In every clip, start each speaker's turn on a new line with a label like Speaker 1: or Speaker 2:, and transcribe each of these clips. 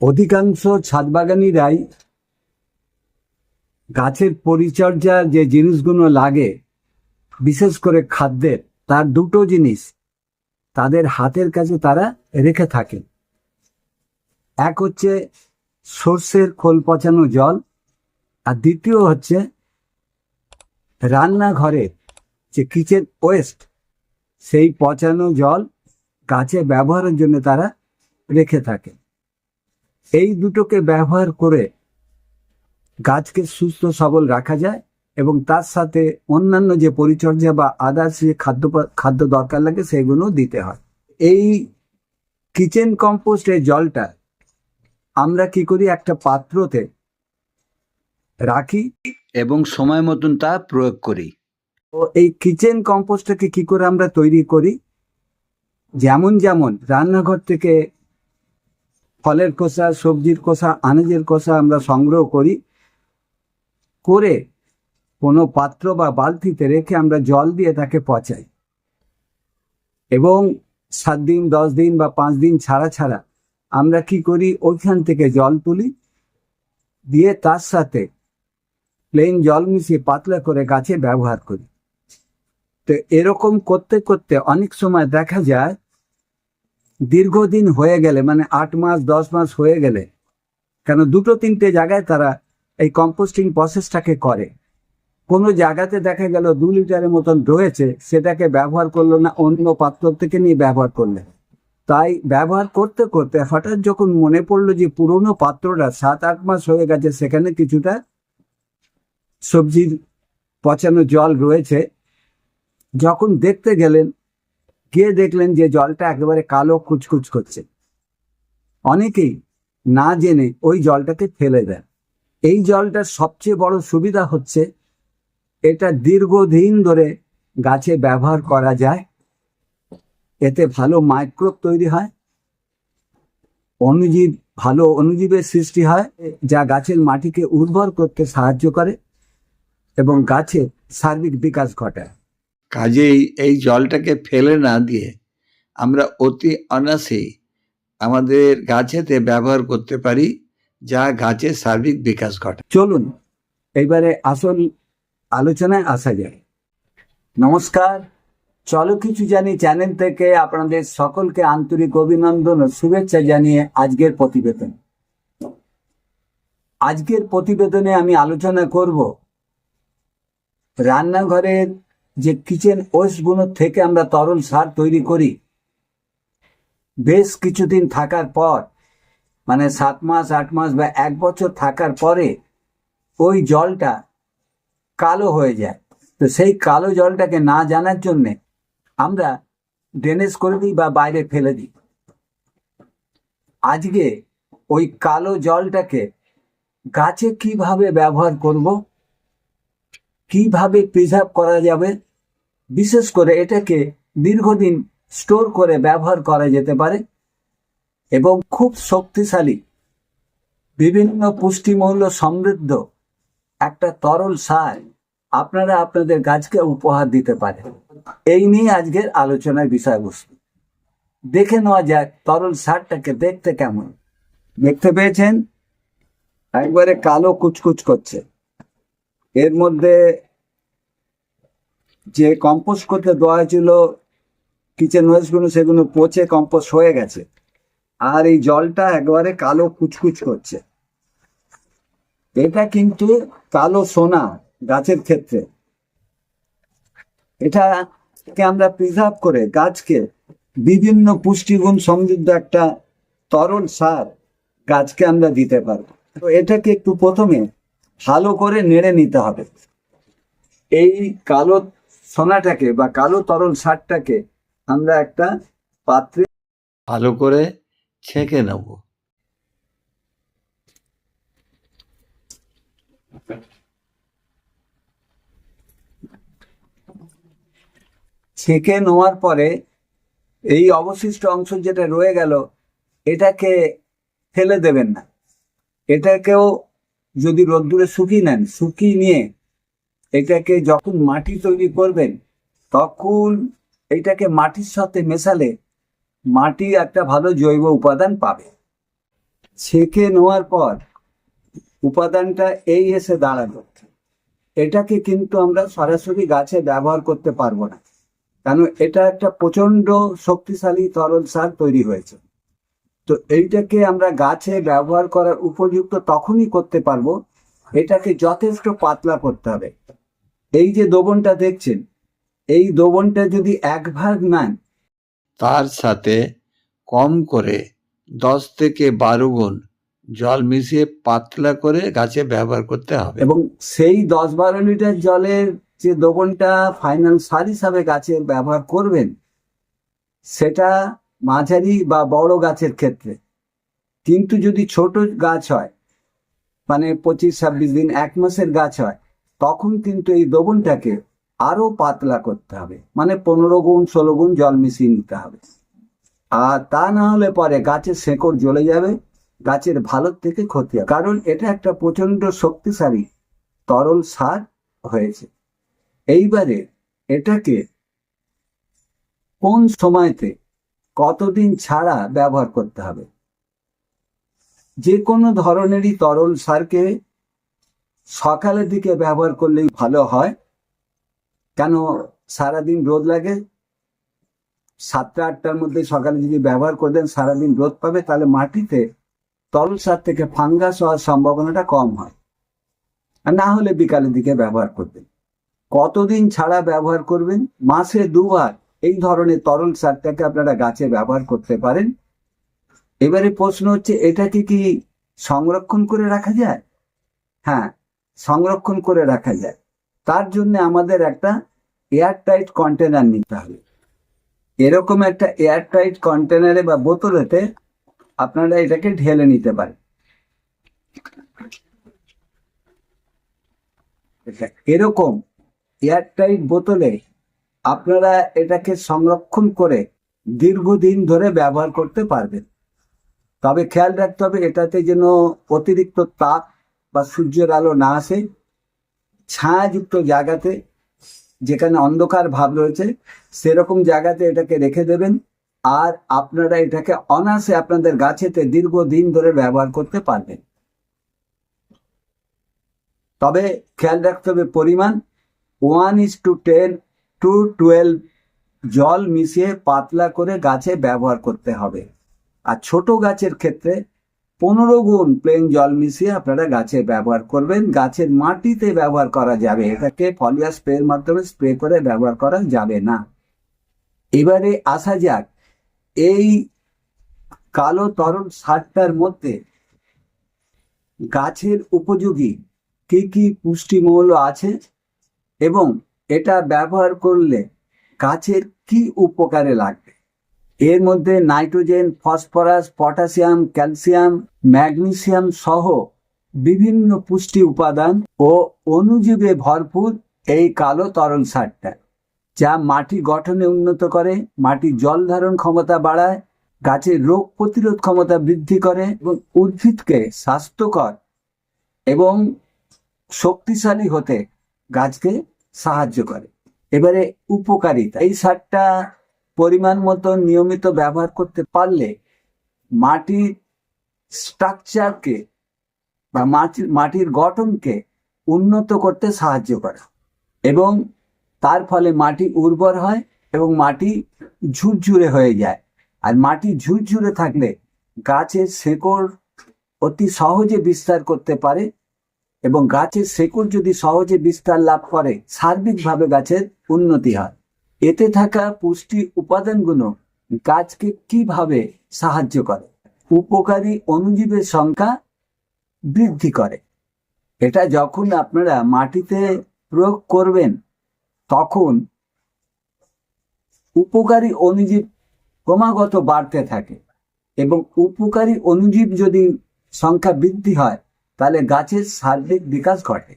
Speaker 1: অধিকাংশ ছাদবাগানিরাই গাছের পরিচর্যার যে জিনিসগুলো লাগে, বিশেষ করে খাদ্যের, তার দুটো জিনিস তাদের হাতের কাছে তারা রেখে থাকেন। এক হচ্ছে সর্ষের খোল পচানো জল, আর দ্বিতীয় হচ্ছে রান্নাঘরের যে কিচেন ওয়েস্ট, সেই পচানো জল গাছে ব্যবহারের জন্য তারা রেখে থাকে এই দুটোকে ব্যবহার করে গাছকে সুস্থ সবল রাখা যায় এবং তার সাথে অন্যান্য যে পরিচর্যা বা আদার্স যে খাদ্য খাদ্য দরকার লাগে সেগুলো দিতে হয়। এই কিচেন কম্পোস্টের জলটা আমরা কি করি? একটা পাত্রতে রাখি এবং সময় মতন তা প্রয়োগ করি। তো এই কিচেন কম্পোস্টটাকে কি করে আমরা তৈরি করি? যেমন যেমন রান্নাঘর থেকে ফলের খোসা, সবজির খোসা, আনাজের খোসা আমরা সংগ্রহ করি। করে কোনো পাত্র বা বালতিতে রেখে আমরা জল দিয়ে তাকে পচাই। এবং সাত দিন, দশ দিন বা পাঁচ দিন ছাড়া ছাড়া আমরা কি করি? ওইখান থেকে জল তুলি। দিয়ে তার সাথে প্লেন জল মিশিয়ে পাতলা করে গাছে ব্যবহার করি। তো এরকম করতে করতে অনেক সময় দেখা যায় দীর্ঘদিন হয়ে গেলে মানে আট মাস, দশ মাস হয়ে গেলে, কেন দুটো তিনটে জায়গায় তারা এই কম্পোস্টিং প্রসেসটাকে করে। কোনো জায়গাতে দেখা গেল দু লিটারের মতন রয়েছে, সেটাকে ব্যবহার করল না, অন্য পাত্র থেকে নিয়ে ব্যবহার করলে তাই ব্যবহার করতে করতে হঠাৎ যখন মনে পড়ল যে পুরোনো পাত্রটা সাত, আট মাস হয়ে গেছে, সেখানে কিছুটা সবজির পচানো জল রয়েছে, যখন দেখতে গেলেন গিয়ে দেখলেন যে জলটা একেবারে কালো কুচকুচ করছে? অনেকেই না জেনে ওই জলটাকে ফেলে দেন। এই জলটার সবচেয়ে বড় সুবিধা হচ্ছে এটা দীর্ঘদিন ধরে গাছে ব্যবহার করা যায়। এতে ভালো মাইক্রোব তৈরি হয়। অনুজীব ভালো অনুজীবের সৃষ্টি হয়, যা গাছের মাটিকে উর্বর করতে সাহায্য করে এবং গাছের সার্বিক বিকাশ ঘটায়।
Speaker 2: কাজেই এই জলটাকে ফেলে না দিয়ে আমরা অতি অনায়াসেই আমাদের গাছেতে ব্যবহার করতে পারি, যা গাছের সার্বিক বিকাশ ঘটে
Speaker 1: চলুন, এবারে আসল আলোচনায় আসা যায় নমস্কার, চলো কিছু জানি চ্যানেল থেকে আপনাদের সকলকে আন্তরিক অভিনন্দন ও শুভেচ্ছা জানিয়ে আজকের প্রতিবেদন। আজকের প্রতিবেদনে আমি আলোচনা করব রান্নাঘরের যে কিচেন ওয়েস্টগুলো থেকে আমরা তরল সার তৈরি করি। বেশ কিছুদিন থাকার পর মানে সাত মাস, আট মাস বা এক বছর থাকার পরে ওই জলটা কালো হয়ে যায়। তো সেই কালো জলটাকে না জানার জন্যে আমরা ড্রেনেজ করে দিই বা বাইরে ফেলে দিই। আজকে ওই কালো জলটাকে গাছে কীভাবে ব্যবহার করব? কীভাবে প্রিজার্ভ করা যাবে? বিশেষ করে এটাকে দীর্ঘদিন স্টোর করে ব্যবহার করা যেতে পারে এবং খুব শক্তিশালী। বিভিন্ন পুষ্টিমূল্য সমৃদ্ধ একটা তরল সার আপনারা আপনাদের গাছকে উপহার দিতে পারেন। এই নিয়ে আজকের আলোচনার বিষয়বস্তু। দেখে নেওয়া যাক তরল সারটাকে দেখতে কেমন। দেখতে পেয়েছেন? একবারে কালো কুচকুচ করছে। এর মধ্যে যে কম্পোস্ট করতে দেওয়া হয়েছিল, কিচেন ওয়েস্টগুলো সেগুলো পচে কম্পোস্ট হয়ে গেছে। আর এই জলটা একবারে কালো কুচকুচ করছে। এটা কিন্তু কালো সোনা গাছের ক্ষেত্রে। এটাকে আমরা প্রিজার্ভ করে গাছকে বিভিন্ন পুষ্টিগুণ সমৃদ্ধ একটা তরল সার গাছকে আমরা দিতে পারব। তো এটাকে একটু প্রথমে ভালো করে নেড়ে নিতে হবে। এই কালো সোনাটাকে বা কালো তরল সারটাকে আমরা একটা পাত্রে
Speaker 2: ভালো করে ছেঁকে নেব।
Speaker 1: ছেঁকে নেওয়ার পরে এই অবশিষ্ট অংশ যেটা রয়ে গেল, এটাকে ফেলে দেবেন না। এটাকেও যদি রোদ্দুরে শুকিয়ে নেন, শুকিয়ে নিয়ে এটাকে যখন মাটি তৈরি করবেন, তখন এটাকে মাটির সাথে মেশালে মাটি একটা ভালো জৈব উপাদান পাবে। ছেঁকে নেওয়ার পর উপাদানটা এই এসে দাঁড়াল। এটাকে কিন্তু আমরা সরাসরি গাছে ব্যবহার করতে পারব না কারণ এটা একটা প্রচণ্ড শক্তিশালী তরল সার তৈরি হয়েছে। তো এইটাকে আমরা গাছে ব্যবহার করার উপযুক্ত তখনই করতে পারব, এটাকে যথেষ্ট পাতলা করতে হবে। এই যে দোবনটা দেখছেন, এই দোবনটা যদি এক ভাগ নেন,
Speaker 2: তার সাথে কম করে দশ থেকে বারো গুণ জল মিশিয়ে পাতলা করে গাছে ব্যবহার করতে হবে।
Speaker 1: এবং সেই দশ বারো লিটার জলের যে দোবনটা ফাইনাল সার হিসাবে গাছে ব্যবহার করবেন, সেটা মাঝারি বা বড় গাছের ক্ষেত্রে। কিন্তু যদি ছোট গাছ হয় মানে পঁচিশ, ছাব্বিশ দিন, এক মাসের গাছ হয়, তখন কিন্তু এই দোবনটাকে আরও পাতলা করতে হবে। মানে পনেরো গুণ, ষোলো গুণ জল মিশিয়ে নিতে হবে। আর তা না হলে পরে গাছের শেকড় জ্বলে যাবে, গাছের ভালোর থেকে ক্ষতি হবে। কারণ এটা একটা প্রচণ্ড শক্তিশালী তরল সার হয়েছে। এইবারে এটাকে কোন সময়তে কতদিন ছাড়া ব্যবহার করতে হবে? যে কোনো ধরনেরই তরল সারকে সকালের দিকে ব্যবহার করলেই ভালো হয়। কেন সারাদিন রোদ লাগে? সাতটা, আটটার মধ্যে সকালে যদি ব্যবহার করে দেন, সারাদিন রোদ পাবে, তাহলে মাটিতে তরল সার থেকে ফাঙ্গাস হওয়ার সম্ভাবনাটা কম হয়। আর না হলে বিকালের দিকে ব্যবহার করবেন। কতদিন ছাড়া ব্যবহার করবেন? মাসে দুবার। এই ধরনের তরল সারটাকে আপনারা গাছে ব্যবহার করতে পারেন। এবারে প্রশ্ন হচ্ছে, এটাকে কি সংরক্ষণ করে রাখা যায়? হ্যাঁ সংরক্ষণ করে রাখা যায়। তার জন্য আমাদের একটা এয়ারটাইট কন্টেনার নিতে হবে। এরকম একটা এয়ারটাইট কন্টেনারে বা বোতলেতে আপনারা এটাকে ঢেলে নিতে পারেন। এরকম এয়ারটাইট বোতলে আপনারা এটাকে সংরক্ষণ করে দীর্ঘদিন ধরে ব্যবহার করতে পারবেন। তবে খেয়াল রাখতে হবে, এটাতে যেন অতিরিক্ত তাপ বা সূর্যের আলো না আসে। ছায়াযুক্ত জায়গাতে যেখানে অন্ধকার ভাব রয়েছে, সেরকম জায়গাতে এটাকে রেখে দেবেন। আর আপনারা এটাকে অনায়াসে আপনাদের গাছেতে দীর্ঘদিন ধরে ব্যবহার করতে পারবেন। তবে খেয়াল রাখতে হবে, পরিমাণ one is to ten to twelve জল মিশিয়ে পাতলা করে গাছে ব্যবহার করতে হবে। আর ছোট গাছের ক্ষেত্রে পনেরো গুণ প্লেন জল মিশিয়ে আপনারা গাছে ব্যবহার করবেন। গাছের মাটিতে ব্যবহার করা যাবে। এটাকে ফলিয়া স্প্রের মাধ্যমে স্প্রে করে ব্যবহার করা যাবে না। এবারে আসা যাক, এই কালো তরল সারটার মধ্যে গাছের উপযোগী কি কি পুষ্টিমৌল আছে এবং এটা ব্যবহার করলে গাছের কি উপকারে লাগবে? এর মধ্যে nitrogen, phosphorus, potassium, calcium, magnesium সহ বিভিন্ন পুষ্টি উপাদান ও অণুজীবে ভরপুর এই কালো তরল সারটা, যা মাটি গঠনে উন্নত করে মাটির জল ধারণ ক্ষমতা বাড়ায়, গাছের রোগ প্রতিরোধ ক্ষমতা বৃদ্ধি করে এবং উদ্ভিদকে স্বাস্থ্যকর এবং শক্তিশালী হতে গাছকে সাহায্য করে। এবারে উপকারিতা। এই সারটা পরিমাণ মতো নিয়মিত ব্যবহার করতে পারলে মাটির স্ট্রাকচারকে বা মাটির মাটির গঠনকে উন্নত করতে সাহায্য করে এবং তার ফলে মাটি উর্বর হয় এবং মাটি ঝুরঝুরে হয়ে যায়। আর মাটি ঝুরঝুরে থাকলে গাছের শেকড় অতি সহজে বিস্তার করতে পারে এবং গাছের শেকড় যদি সহজে বিস্তার লাভ করে, সার্বিকভাবে গাছের উন্নতি হয়। এতে থাকা পুষ্টি উপাদানগুলো গাছকে কীভাবে সাহায্য করে? উপকারী অণুজীবের সংখ্যা বৃদ্ধি করে। এটা যখন আপনারা মাটিতে প্রয়োগ করবেন, তখন উপকারী অণুজীব ক্রমাগত বাড়তে থাকে এবং উপকারী অণুজীব যদি সংখ্যা বৃদ্ধি হয় তাহলে গাছের সার্বিক বিকাশ ঘটে।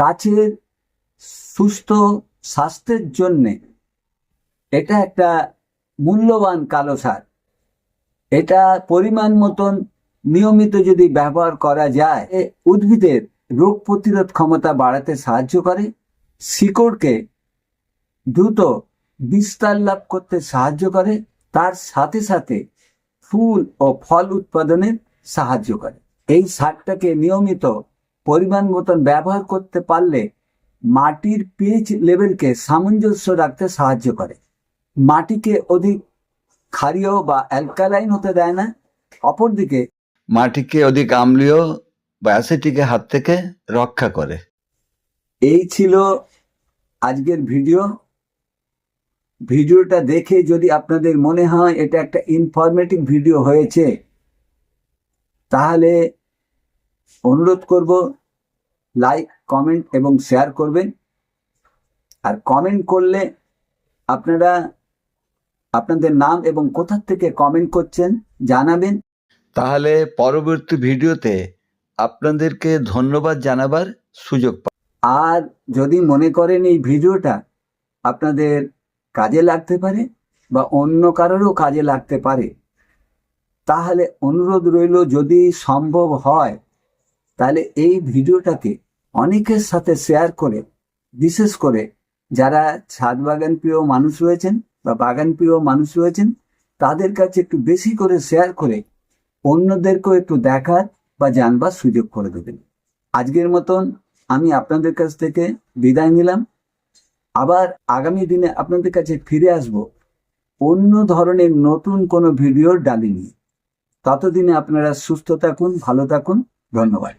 Speaker 1: গাছের সুস্থ স্বাস্থ্যের জন্যে এটা একটা মূল্যবান কালো সার। এটা পরিমাণ মতন নিয়মিত যদি ব্যবহার করা যায় উদ্ভিদের রোগ প্রতিরোধ ক্ষমতা বাড়াতে সাহায্য করে। শিকড়কে দ্রুত বিস্তার লাভ করতে সাহায্য করে। তার সাথে সাথে ফুল ও ফল উৎপাদনের সাহায্য করে। এই সারটাকে নিয়মিত পরিমাণ মতন ব্যবহার করতে পারলে মাটির পিএইচ লেভেলকে সামঞ্জস্য রাখতে সাহায্য করে। মাটিকে অধিক ক্ষারীয় বা অ্যালকালাইন হতে দেয় না। অপরদিকে
Speaker 2: মাটিকে অধিক আম্লীয় বা অ্যাসিটিকের হাত থেকে রক্ষা করে।
Speaker 1: এই ছিল আজকের ভিডিও। ভিডিওটা দেখে যদি আপনাদের মনে হয় এটা একটা ইনফরমেটিভ ভিডিও হয়েছে তাহলে অনুরোধ করব লাইক কমেন্ট এবং শেয়ার করবেন। আর কমেন্ট করলে আপনারা আপনাদের নাম এবং কোথা থেকে কমেন্ট করছেন জানাবেন।
Speaker 2: তাহলে পরবর্তী ভিডিওতে আপনাদেরকে ধন্যবাদ জানাবার সুযোগ পাব।
Speaker 1: আর যদি মনে করেন এই ভিডিওটা আপনাদের কাজে লাগতে পারে বা অন্য কারোরও কাজে লাগতে পারে তাহলে অনুরোধ রইল যদি সম্ভব হয় তাহলে এই ভিডিওটাকে অনেকের সাথে শেয়ার করে, বিশেষ করে যারা ছাদ বাগান প্রিয় মানুষ রয়েছেন বা বাগান প্রিয় মানুষ রয়েছেন, তাদের কাছে একটু বেশি করে শেয়ার করে অন্যদেরকেও একটু দেখার বা জানবার সুযোগ করে দেবেন। আজকের মতন আমি আপনাদের কাছ থেকে বিদায় নিলাম। আবার আগামী দিনে আপনাদের কাছে ফিরে আসব অন্য ধরনের নতুন কোনো ভিডিওর ডালি নিয়ে। ততদিনে আপনারা সুস্থ থাকুন, ভালো থাকুন, ধন্যবাদ।